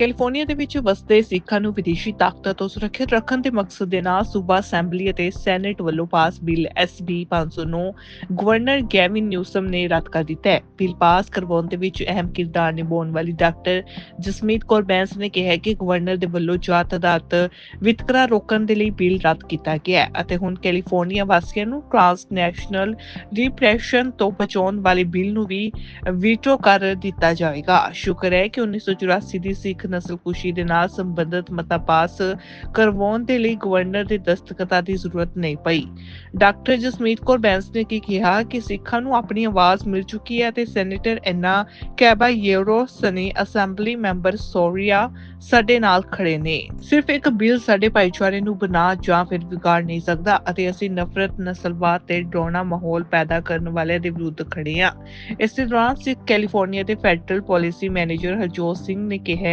California ਦੇ ਵਿੱਚ ਵਸਦੇ ਸਿੱਖਾਂ ਨੂੰ ਵਿਦੇਸ਼ੀ ਤਾਕਤਾਂ ਤੋਂ ਸੁਰੱਖਿਅਤ ਰੱਖਣ ਦੇ ਮਕਸਦ ਦੇ ਨਾਲ ਸੂਬਾ ਅਸੈਂਬਲੀ ਅਤੇ ਸੈਨੇਟ ਵੱਲੋਂ pass bill SB 509 governor Gavin Newsom ਨੇ ਰੱਦ ਕਰ ਦਿੱਤਾ ਹੈ। ਬਿੱਲ ਪਾਸ ਕਰਵਾਉਣ ਦੇ ਵਿੱਚ ਅਹਿਮ ਕਿਰਦਾਰ ਨਿਭਾਉਣ ਵਾਲੀ ਡਾਕਟਰ ਜਸਮੀਤ ਕੌਰ ਬੈਂਸ ਨੇ ਕਿਹਾ ਕਿ ਗਵਰਨਰ ਦੇ ਵੱਲੋਂ ਜਾਤ ਅਦਾਲਤ ਵਿਤਕਰਾ ਰੋਕਣ ਦੇ ਲਈ ਬਿੱਲ ਰੱਦ ਕੀਤਾ ਗਿਆ ਹੈ ਅਤੇ ਹੁਣ ਕੈਲੀਫੋਰਨੀਆ ਵਾਸੀਆਂ ਨੂੰ ਟ੍ਰਾਂਸਨੈਸ਼ਨਲ ਰਿਪਰੈਸ਼ਨ ਤੋਂ ਬਚਾਉਣ ਵਾਲੇ ਬਿੱਲ ਨੂੰ ਵੀ ਵੀਟੋ ਕਰ ਦਿੱਤਾ ਜਾਏਗਾ ਸ਼ੁਕਰ ਹੈ ਕਿ 1984 ਦੀ ਸਿੱਖ ਨਸਲਕੁਸ਼ੀ ਦੇ ਨਾਲ ਸੰਬੰਧਿਤ ਮਤਾ ਪਾਸ ਕਰਵਾਉਣ ਦੇ ਲਈ ਗਵਰਨਰ ਦੇ ਦਸਤਖਤਾਂ ਦੀ ਜ਼ਰੂਰਤ ਨਹੀਂ ਪਈ। ਡਾਕਟਰ ਜਸਮੀਤ ਕੌਰ ਬੈਂਸ ਨੇ ਕੀ ਕਿਹਾ ਕਿ ਸਿੱਖਾਂ ਨੂੰ ਆਪਣੀ ਆਵਾਜ਼ ਮਿਲ ਚੁੱਕੀ ਹੈ ਤੇ ਸੈਨੇਟਰ ਐਨਾ ਕੈਬਾਯੇਰੋ ਸਨੇ ਅਸੈਂਬਲੀ ਮੈਂਬਰ ਸੋਰੀਆ ਸਾਡੇ ਨਾਲ ਖੜੇ ਨੇ। ਸਿਰਫ ਇੱਕ ਬਿੱਲ ਸਾਡੇ ਭਾਈਚਾਰੇ ਨੂੰ ਬਣਾ ਜਾਂ ਫਿਰ ਵਿਗਾੜ ਨਹੀਂ ਸਕਦਾ ਅਤੇ ਅਸੀਂ ਨਫ਼ਰਤ, ਨਸਲਵਾਦ ਤੇ ਡਰਾਉਣਾ ਮਾਹੌਲ ਪੈਦਾ ਕਰਨ ਵਾਲਿਆਂ ਦੇ ਵਿਰੁੱਧ ਖੜੇ ਹਾਂ। ਇਸੇ ਦੌਰਾਨ ਸਿੱਖ ਕੈਲੀਫੋਰਨੀਆ ਦੇ federal policy manager Harjot Singh ਨੇ ਕਿਹਾ